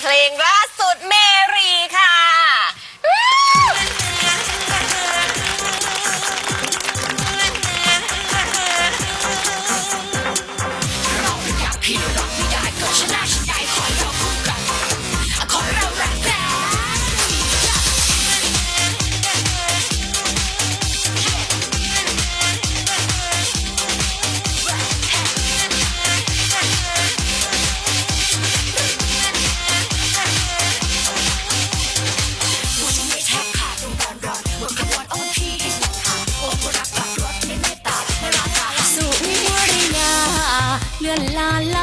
เพลงล่า la la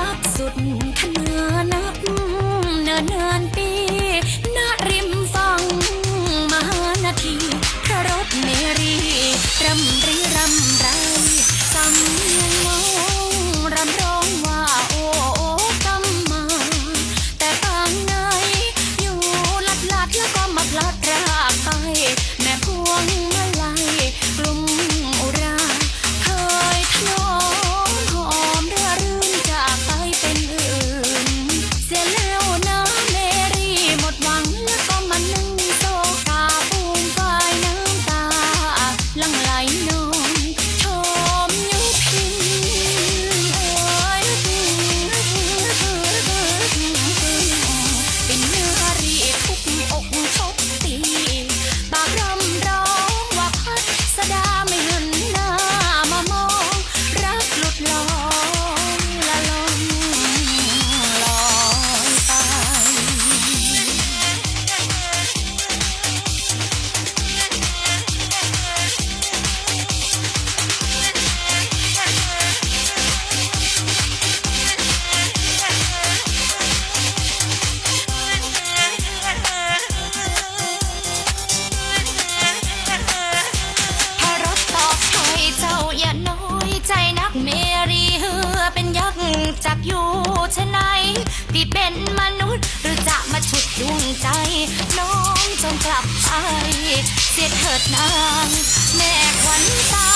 ที่เป็นมนุษย์ หรือจะมาฉุดดวงใจ น้องจงกลับไป เสียเถิดนาง แม่ขวัญตา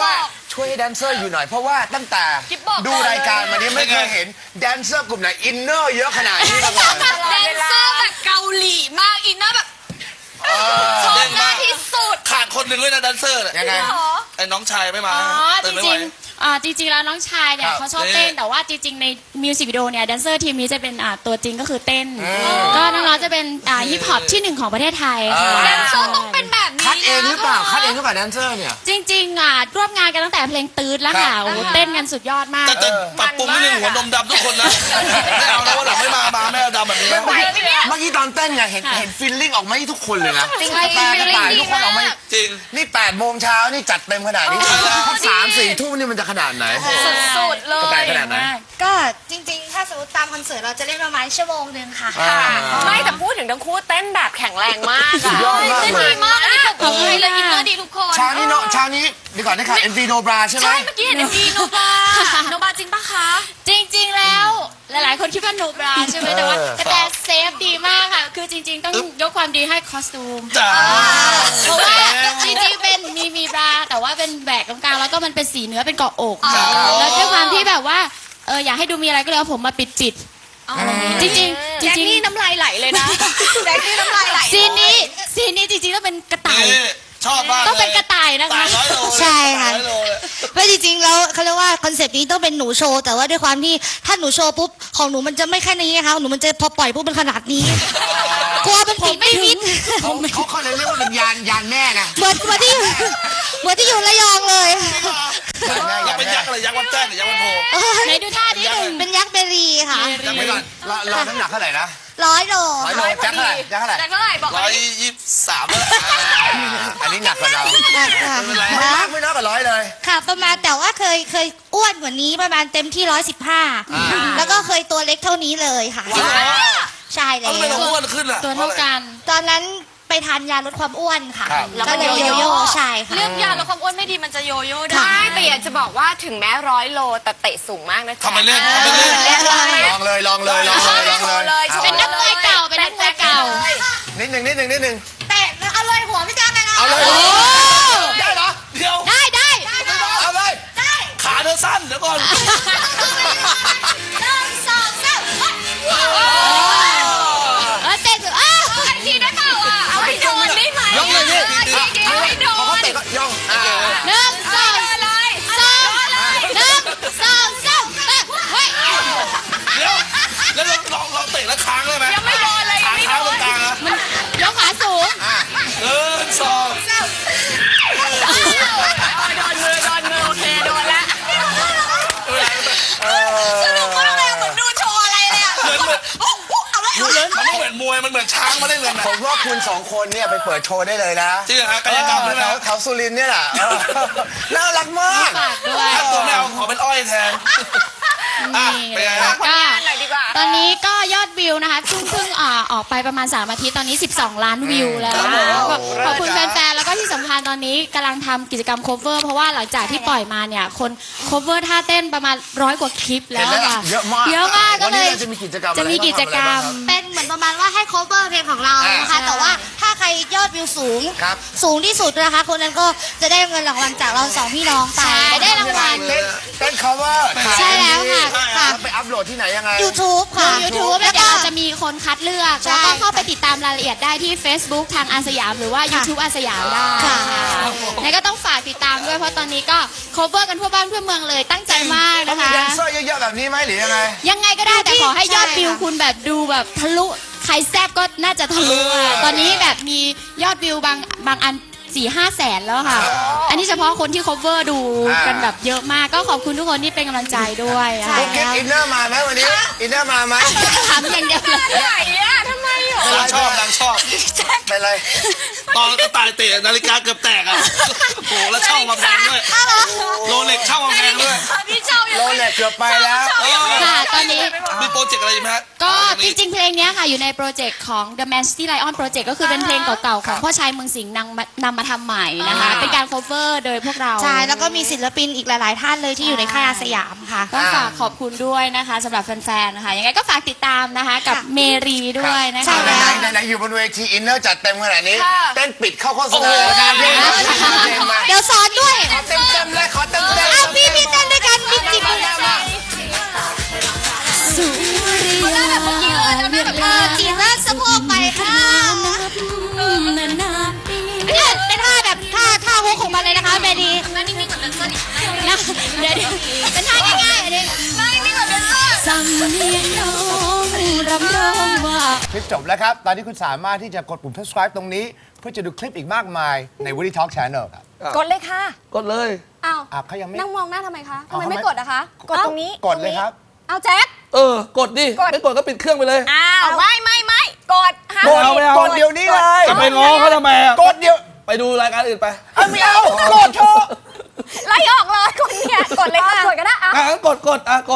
ว่าช่วยให้แดนเซอร์อยู่หน่อยเพราะว่าตั้งแต่ดูรายการมานี้ไม่เคยเห็นแดนเซอร์กลุ่มไหนอินเนอร์เยอะขนาดนี้มาก่อนแดนเซอร์แบบเกาหลีมากอินเนอร์แบบชอบหน้ที่สุดขาดคนหนึ่งด้วยนะแดนเซอร์ยังไงไอ้น้องชายไม่มาจตื่นไม่ไหวริง จริงๆแล้วน้องชายเนี่ยเขาชอบเต้น แต่ว่าจริงๆในมิวสิกวิดีโอเนี่ยแดนเซอร์ทีมนี้จะเป็นตัวจริงก็คือเต้น ก็น้องๆจะเป็นฮิปฮอปที่หนึ่งของประเทศไทยค่ะแดนเซอร์ต้องเป็นแบบนี้คัดเองหรือเปล่า คัดเองหรือเปล่าแดนเซอร์เนี่ย จริงๆร่วมงานกันตั้งแต่เพลงตื๊ดแล้วค่ะโอ้เต้นกันสุดยอดมากแต่ปรับปรุงนิดนึงหัวนมดำทุกคนนะไม่เอาแล้วว่าหลังไม่มามาไม่เอาดำแบบนี้เมื่อกี้ตอนเต้นไงเห็นเห็นฟิลลิ่งออกมามทุกคนเลยนะจริงๆ แปลกค้อทุกคนออกมามจริง นี่8โมงเช้านี่จัดเต็มขนาดนี้โอ้สสามสี่ทุ่มนี่มันจะขนาดไหน สุดๆเลกระแตยขนาดไหน ก็จริงๆ ถ้าสมมติตามคอนเสิร์ตเราจะเล่นประมาณชั่วโมงหนึ่งค่ะ อ่า ไม่แต่พูดถึงทั้งคู่เต้นแบบแข็งแรงมากอะยอดมากเต้นเลดียมากอันนี้ปรบมือให้เลยอินเนอร์ดีทุกคน เช้านี้เนาะเช้านี้ดีกว่านี่ค่ะ MV No Bra ใช่ไหม ใช่ เมื่อกี้เห็นดีโนบาโนบาจริงปะคะจริงๆแล้ว หลายๆ คนคิดว่าโนบราใช่ไหมแต่ว่ากระแตเซฟดีมากค่ะ คือจริง ๆ ต้องยกความดีให้คอสตูม จ้าเพราะว่าจริงๆเป็นมีมีบรา แต่ว่าเป็นแบกตรงกลางแล้วก็มันเป็นสีเนื้อเป็นเกาะอกค่ะแล้วด้วยความที่แบบว่าเอออยากให้ดูมีอะไรก็เลยเอาผมมาปิดปิดๆจริงๆจริงแจ็คๆนี่น้ำลายไหลเลยนะแจ็คนี่น้ำลายไหล ซีนนี้ซีนนี้จริงๆต้องเป็นกระต่าย นี่ ชอบมากต้องเป็นกระต่ายนะตาคะยร้อยโลเลยใช่ค่ะตายร้อยโลเลยไม่จริงๆแล้วเขาเรียกว่าคอนเซปต์นี้ต้องเป็นหนูโชว์แต่ว่าด้วยความที่ถ้าหนูโชว์ปุ๊บของหนูมันจะไม่แค่นี้นะคะหนูมันจะพอปล่อยปุ๊บเป็นขนาดนี้ กลัวมันปิดไม่มิดเขาเขาเขาเลยเรียกว่าเป็นยานยานแม่ไงเหมือนเหมือนที่อยู่เหมือนที่อยู่ระยองเลย ยานแม่เรายานเป็นแม่ยักษ์อะไรยักษ์วัดแจ้งหรือยักษ์วัดโพ ไหนดูท่านี้หนึ่งเป็นยักษ์เบรีค่ะยังไม่ก่อนเราเราน้ำหนักเท่าไหร่นะร้อยโลร้อยโลแจ็คเท่าไหร่แจ็คเท่าไหร่แจ็คเท่าไหร่บอกร้มาอยดิยี่สิบสามแล้วอันนี้หนักกว่าเราค่ะไม่เป็นไรไม่มากไม่น้อยกว่าร้อยเลย ค่ะ ประมาณแต่ว่าเคยเคยอ้วนกว่านี้ประมาณเต็มที่ร้อยสิบห้าแล้วก็เคยตัวเล็กเท่านี้เลยค่ะ ใช่แล้เอาวทำไมเราอ้วนขึ้นอะตัวเท่ากัน ตอนนั้น ไปทานยาลดความอ้วนค่ะ ครับ แล้วก็เลยโยโย่ใช่ค่ะ เรื่องยาลดความอ้วนไม่ดีมันจะโยโย่ได้ ใช่แต่อยากจะบอกว่าถึงแม้ร้อยโลแต่เตะสูงมากนะจ๊ะทำไมเล่นทำไมเล่นเล่นเลย ลองเลยลองเลยลองเลยลองเลยเป็นนักมวยเก่าเป็นนักมวยเก่า นิดหนึ่งนิดหนึ่งนิดหนึ่งเตะแล้วเอาเลยหัวพี่แจ๊คเลยนะเอาเลยได้เหรอเดี๋ยวได้ได้เอาเลย ขาเธอสั้นเดี๋ยวก่อนเอ เหมือนมวยมันเหมือนช้างมาได้เงินนะผมว่าคุณสองคนเนี่ยไปเปิดโชว์ได้เลยนะจริงเหรอฮะกายกรรมใช่ไหมแถวแถวสุรินทร์เนี่ยแหละเออน่ารักมากฝากด้วย ถ้าตัวไม่เอาขอเป็นอ้อยแทน อะนี่เป็นไงแล้ฮะวก็หน่อยดีกว่า ตอนนี้ก็ยอดวิวนะคะเพิ่งเพิ่งอ่าออกไปประมาณ 3 อาทิตย์ตอนนี้ 12 ล้านวิวแล้วนะคะขอบขอบคุณแฟนๆ แล้วก็ที่สำคัญตอนนี้กำลังทำกิจกรรม cover เพราะว่าหลังจากที่ปล่อยมาเนี่ย คน cover ท่าเต้นประมาณร้อยกว่าคลิปแล้วอะค่ะเยอะมาก เยอะมากก็วันเลนี้ย เราจะมีกิจกรรมจะมีกิจกรรมเป็นเหมื อนประมาณว่าให้ cover เพลงของเรานะคะอ่าแต่ว่าถ้าใครยอดวิวสูง ครับสูงที่สุดนะคะ คนนั้นก็จะได้เงินรางวัลจากเราสองพี่น้องไปใช่ได้รางวัล เต้นเต้น cover ใช่แล้วค่ะค่ะไปอัพโหลดที่ไหนยังไง YouTube ทาค่ะง YouTube แล้วเดี๋ยวเราจะมีคนคัดเลือก ใช่แล้วก็เข้าไปติดตามรายละเอียดได้ที่ Facebook ทางอาสยาม หรือว่า YouTube อาสยามได้ค่ะ แล้วก็ต้องฝากติดตามด้วยเพราะตอนนี้ก็ cover กันทั่วบ้านทั่วเมืองเลยตั้งใจมากต้องนะมีคะ แดนเซอร์เยอะๆแบบนี้ไหมหรือยังไง ยังไงก็ได้แต่ขอให้ยอดใช่วิวค่ะคุณแบบดูแบบทะลุ ใครแซบก็น่าจะทะลุอะตอนนี้แบบมียอดวิวบางบางอันสี่ห้าแสนแล้วค่ะ อันนี้เฉพาะคนที่ cover ดูอ่ากันแบบเยอะมากก็ขอบคุณทุกคนที่เป็นกำลังใจด้วยอะกุ๊กกิ๊กอินเนอร์มาไหมวันนี้ อินเนอร์มาไหมทำอย่างเดียวเลยไหนอะทำไมหรอนางชอบนางชอบเป็นไรตอนก็ตายเตะนาฬิกาเกือบแตกอะโอ้โหแล้วเช่ามาแพงด้วยโรเล็กเช่ามาแพงด้วยพี่ เจ้ายังโรเล็กเกือบไปแล้วเออค่ะตอนนี้ มีโปรเจกต์อะไรอีกไหมฮะก็จริงๆ เพลงเนี้ยค่ะ อยู่ในโปรเจกต์ของ The Man City Lion Project ก็คือเป็นเพลงเก่าๆ ของพ่อชายเมืองสิงห์นำมานำมาทำใหม่นะคะ เป็นการ cover โดยพวกเราใช่แล้วก็มีศิลปินอีกหลาย ๆ ท่านเลยที่อยู่ในค่ายอาสยามค่ะ ก็ฝากขอบคุณด้วยนะคะสำหรับแฟนๆ นะคะ ยังไงก็ฝากติดตามนะคะกับเมรีด้วยนะใช่คะแล้วไหนๆไหนๆอยู่บนเวทีอินเนอร์จัดเต็มขนาดนี้ เต้นปิดเข้าโฆษณาโอ้โหเพลงเพลงมาเดี๋ยวสอนด้วย ขอเต็มเต็มๆเลยขอเต็มเต็มเอาพี่พี่เต้นด้วยกันพี่จิบ สุริยาเวียนลาจีนแล้วสะโพกไปค่ะนานาปีเนี่ยเป็นท่าแบบท่าท่าฮุกของมันเลยนะคะเมดีนั่นนิ่งๆก่อนเดินเสื้อดินะเดี๋ยวๆเป็นท่าง่ายๆอันนี้ไม่นี่แบบเป็นเสื้อสำเนียงน้องรำร้องว่าคลิปจบแล้วครับ ตอนนี้คุณสามารถที่จะกดปุ่ม subscribe ตรงนี้ เพื่อจะดูคลิปอีกมากมายใน Woody Talk Channel ครับ กดเลยค่ะ กดเลยอ้าวอะเขายังไม่นั่งมองหน้าทำไมคะทำเอาไมทำไมไม่กดอะคะ กดตรงนี้ กดเลยครับ เอาแจ็ค เออ กดดิกดไม่กดก็ปิดเครื่องไปเลย อ้าวไม่ไม่ไม่กดห้ามกดเอาไม่เอา กดเดี๋ยวนี้เลยจะไปง้อเขาทำไมอะกดเดี๋ยวไปดูรายการอื่นไปเอาไม่เอากดเถอะไล่ออกเลยคนเนี่ยกดเลยค่ะกดก็ได้อะงั้นกดกดอะกด